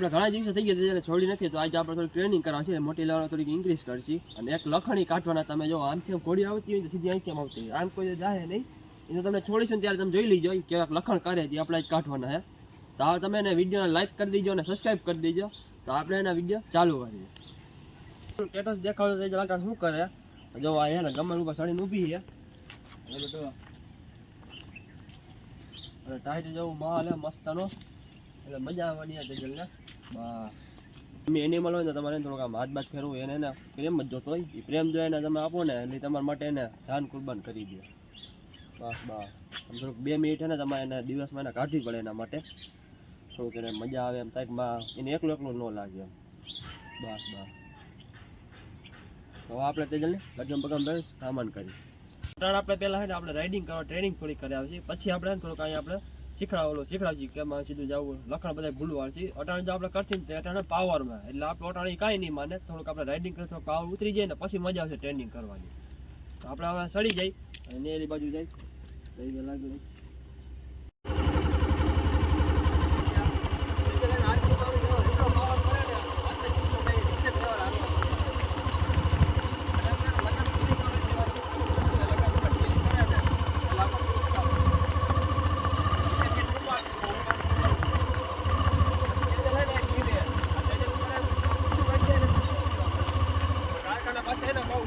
આપણે ઘણા દિવસો થઈ ગયા ત્યારે છોડી નથી, તો આજે આપણે થોડી ટ્રેનિંગ કરાવશે મોટી લેવલ થોડીક ઇન્ક્રીઝ કરશી. અને એક લખણી કાઢવાના તમે જો આમથી આમ ઘોડી આવતી હોય તો સીધી અહીંથી આવતી હોય. આમ કોઈ જાય નહીં. એને તમને છોડીશું ત્યારે તમે જોઈ લીજો કેવાક લખણ કરે તે આપણે જ કાઢવાના, હે. તો હવે તમે એને વિડીયોને લાઇક કરી દીજો અને સબસ્ક્રાઈબ કરી દીજો. તો આપણે એના વીડિયો ચાલુ કરીએ. સ્ટેટસ દેખાડો તો લાકડા શું કરે? જો આ એને ગમન ઉપર ચડીને ઊભી છે હવે ટાઈટ જેવું માલ હે, મસ્તનો. એટલે મજા આવવાની આ જંગલને. તમે એનિમલ હોય ને તમારે થોડુંક આમ હાથ બાદ ફેરવું, એને એને પ્રેમ જ જોતો હોય. એ પ્રેમ જોઈને તમે આપો ને, એટલે તમારા માટે એને ધાન કુરબાન કરી દે. બસ બસ આમ થોડુંક બે મિનિટ ને, તમારે એને દિવસમાં એને કાઢવી પડે એના માટે. થોડુંક એને મજા આવે એમ થાયમાં એને એકલું એકલું ન લાગે એમ. બસ બસ તો આપણે આપણે તેજલને લગમ દઈ સામાન કરી. ત્રણ આપણે પહેલાં છે ને, આપણે રાઇડિંગ કરવા ટ્રેનિંગ થોડી કરી આવશે પછી આપણે થોડુંક અહીંયા આપણે શીખડાવેલું કે આમાં સીધું જવું લખણ બધા ભૂલવાર છે અટાણે જો આપણે કરશું ને તો અટાણે પાવરમાં. એટલે આપણે અટાણે કાંઈ નહીં માને. થોડુંક આપણે રાઇડિંગ કરીએ, થોડુંક પાવર ઉતરી જાય ને પછી મજા આવશે ટ્રેનિંગ કરવાની. તો આપણે હવે સડી જાય અને એની બાજુ જાય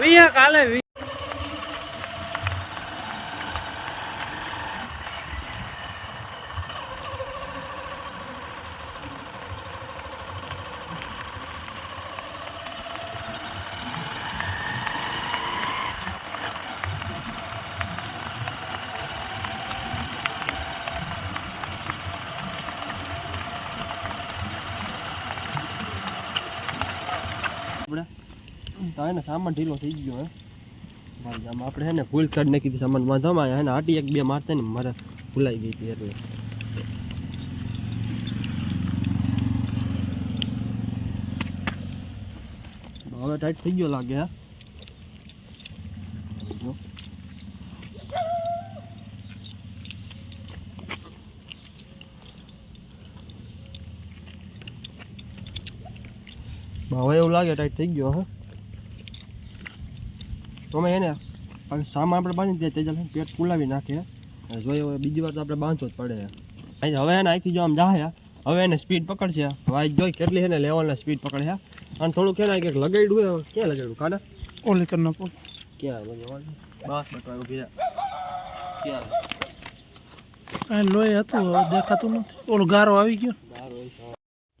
વિયા કાલે વી આપણે તો એને સામાન ઢીલો થઈ ગયો હે. મારી આમ આપણે હે ને ભૂલ કાઢ નાખી હતી, સામાન વાંધવામાં હે ને, આટી એક બે મારતા ને, મારે ભૂલાઈ ગઈ હતી એટલે. હવે ટાઈટ થઈ ગયો લાગે, હા. હવે એવું લાગે ટાઈટ થઈ ગયો, હા. તમે એને સામાન આપણે બાંધી દે તેજલ પેટ ફૂલાવી નાખે. અને જોઈએ હવે બીજી વાર તો આપણે બાંધો જ પડે. અહીં હવે એને અહીંથી જો આમ જાહે હવે એને સ્પીડ પકડશે. હવે જોઈ કેટલી એને ને લેવલના સ્પીડ પકડે અને થોડું કે કંઈક લગાડ્યું હોય ક્યાં લગાડ્યું કાને ઓલી કર નાખો. ક્યાં? બસ બટવા ઊભી ક્યાં? લોહી હતું દેખાતું નથી. ઓલો ગારો આવી ગયો.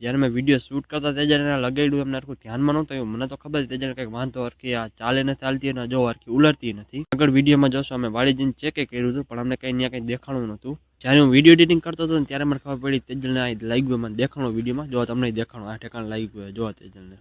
જ્યારે મેં વીડિયો શૂટ કરતા તે જ્યારે લગાડ્યું, એમને આખું ધ્યાનમાં નહોતું આવ્યું. મને તો ખબર તે જ્યારે કંઈક વાંધો હરખી, આ ચાલે નથી ચાલતી અને જો હરખી ઉલરતી નથી. આગળ વિડીયોમાં જોશો, અમે વાળી જઈને ચેકે કર્યું હતું, પણ અમને કંઈ ત્યાં કંઈ દેખાણું નહોતું. જ્યારે હું વીડિયો એડિટિંગ કરતો હતો ત્યારે મને ખબર પડી, તેજલને આ લાગ્યું, મને દેખાણું વિડીયોમાં જો તમને દેખાણું આ ઠેકાણ લાગ્યું જો તેજલને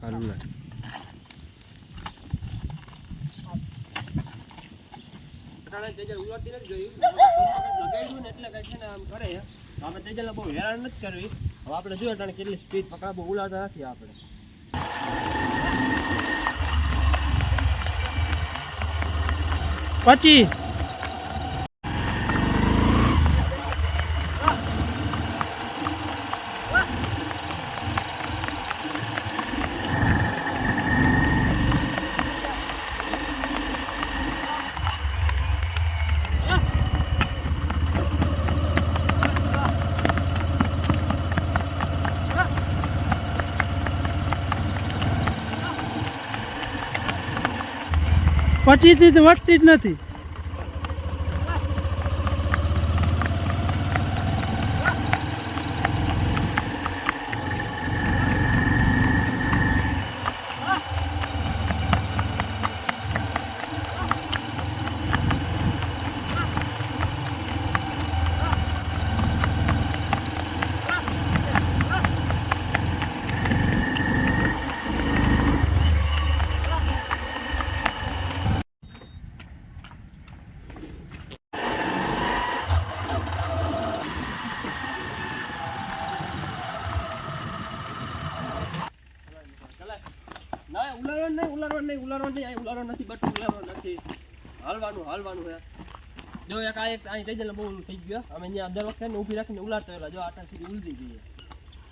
સારું લાગે તેજલ ઉલટતી નથી લગાડ્યું ને એટલે કંઈક છે ને આમ કરે આપણે તેજલને બહુ હેરાન નથી કરવી. હવે આપણે જોઈએ અટાણે કેટલી સ્પીડ પકડા બહુ નથી આપણે. પછી પછીથી તો વધતી જ નથી. ઉલારવાનું નહીં ઉલારવાનું નહીં અહીં ઉલારવાનું નથી, બટ ઉલારવાનું નથી. હાલવાનું હાલવાનું છે જો એક આ એક અહીં થઈ બહુ ઓલું થઈ ગયો અમે અહીંયા દર વખતે ઊભી રાખીને ઉલારતા એટલે જો આટા સુધી ઉલટી ગઈ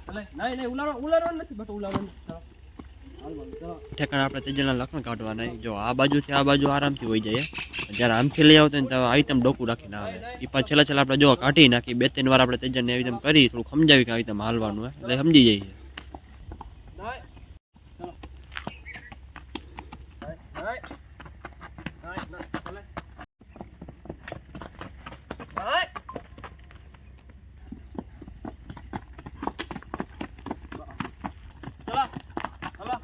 એટલે નહીં નહીં, ઉલારવા, ઉલારવાનું નથી, બટ ઉલારવાનું ઠેકાણ આપણે તેજલના લખણ કાઢવાના જો આ બાજુથી આ બાજુ આરામથી હોય જાય જ્યારે આમથી લઈ આવતો તો આવી રીતે ડોકું રાખીને આવે. એ પાછળ છેલ્લા છેલ્લા આપણે જો કાઢી નાખી બે ત્રણ વાર આપણે તેજલને એવી રીતે કરી થોડું સમજાવી કે આવી રીતે હાલવાનું એટલે સમજી જઈએ નહીં ચાલો નહીં નહીં નહીં ચાલે નહીં ચલો ચલો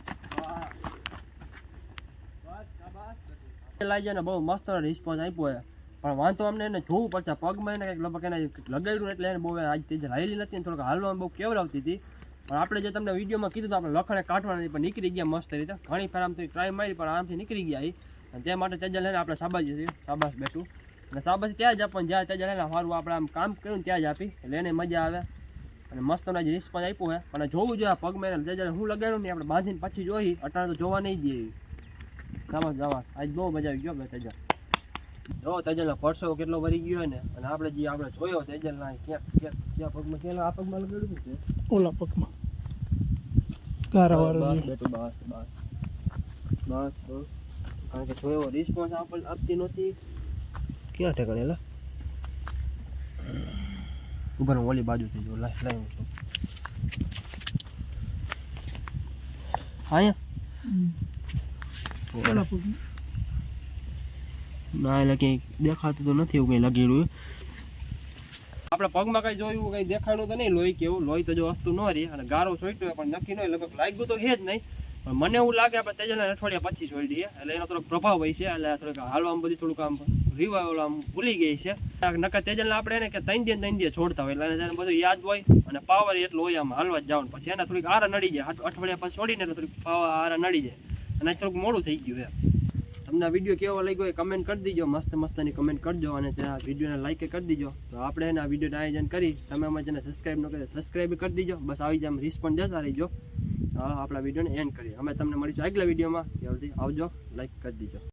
લાઈ ને બહુ મસ્ત રિસ્પોન્સ આપ્યો છે. પણ વાંધો અમને એને જોવું પડશે. પગમાં એને કંઈક લગભગ એને લગાડ્યું એટલે એને બહુ આજ તેજ હાલી નથી ને થોડુંક હાલવામાં બહુ કેવડાવતી હતી. પણ આપણે જે તમને વિડીયોમાં કીધું તો આપણે લખણે કાઢવાના પણ નીકળી ગયા મસ્ત રીતે. ઘણી ફેર આમથી ટ્રાય મારી, પણ આરામથી નીકળી ગયા અને તે માટે તેજલ લઈને આપણે શાબાજી છીએ શાબાશ બેઠું. અને શાબાશ ત્યાં જ આપવાનું જ્યાં તેજલ લઈને સારું આપણે આમ કામ કર્યું ત્યાં જ આપી. એટલે એને મજા આવે. અને મસ્તનો જે રિસ્પોન્સ આપ્યો હોય અને જોવું જોઈએ પગમાં એને તેજલ હું લગાડ્યું ને આપણે બાંધીને પછી જોઈ. અટાણે તો જોવા નહીં દઈએ શાબાશ શાબાશ આજ બહુ મજા આવી ગયો આપણે તેજલ. જો તેજલનો પરસો કેટલો ભરી ગયો ને અને આપણે જે આપણે જોયો તેજલના ક્યાં ક્યાં ક્યાં પગમાં ક્યાં આ પગમાં લગાડ્યું છે ઓલા પગમાં. ગારા વાળો બસ બેટું બસ બસ. બસ બસ. કારણ કે જોયો રિસ્પોન્સ આપણ આપતી નહોતી. ક્યાં ઠેકાણે એલા ઊભા રહો, ઓલી બાજુથી જો લાઈ લાઈ હું છું હા ઓલા પગમાં ના, એટલે કંઈક દેખાતું તો નથી એવું કંઈ લગેલું આપણે પગમાં કઈ જોયું કઈ દેખાડું તો નહીં, લોહી કેવું, લોહી તો જો વસ્તુ ન રહી, અને ગારો છોટ્યો પણ નક્કી નહીં લગભગ લાગ્યું તો છે જ નહીં. પણ મને એવું લાગે આપણે તેજના અઠવાડિયા પછી છોડી દઈએ, એટલે એનો થોડોક પ્રભાવ હોય છે, એટલે થોડુંક હાલવામાં બધી થોડુંક આમ રિવાઇવલ આમ ભૂલી ગઈ છે. નકર તેજલને આપણે એને કે ત્રણ દિન ત્રણ દિન છોડતા હોય, એટલે એને બધું યાદ હોય, અને પાવર એટલો હોય, આમ હાલવા જ જવાનું. પછી એને થોડીક આરા નડી જાય અઠ- અઠવાડિયા પછી છોડીને એટલે થોડીક પાવર આરા નડી જાય. અને થોડુંક મોડું થઈ ગયું એમ. તમને વીડિયો કેવો લાગ્યો એ કમેન્ટ કરી દીજો. મસ્ત મસ્તની કમેન્ટ કરજો અને ત્યાં વિડીયોને લાઈક કરી દીજો. તો આપણે એના વિડીયોનું આયોજન કરી. તમે અમે જેને સબસ્ક્રાઈબ ન કરી સબસ્ક્રાઈબ કરી દીજો. બસ આવી જ આમ રિસ્પોન્સ જતા રહીજો. આપણા વિડીયોને એન્ડ કરીએ. અમે તમને મળીશું આગલા વિડીયોમાં. આવજો લાઈક કરી દીજો.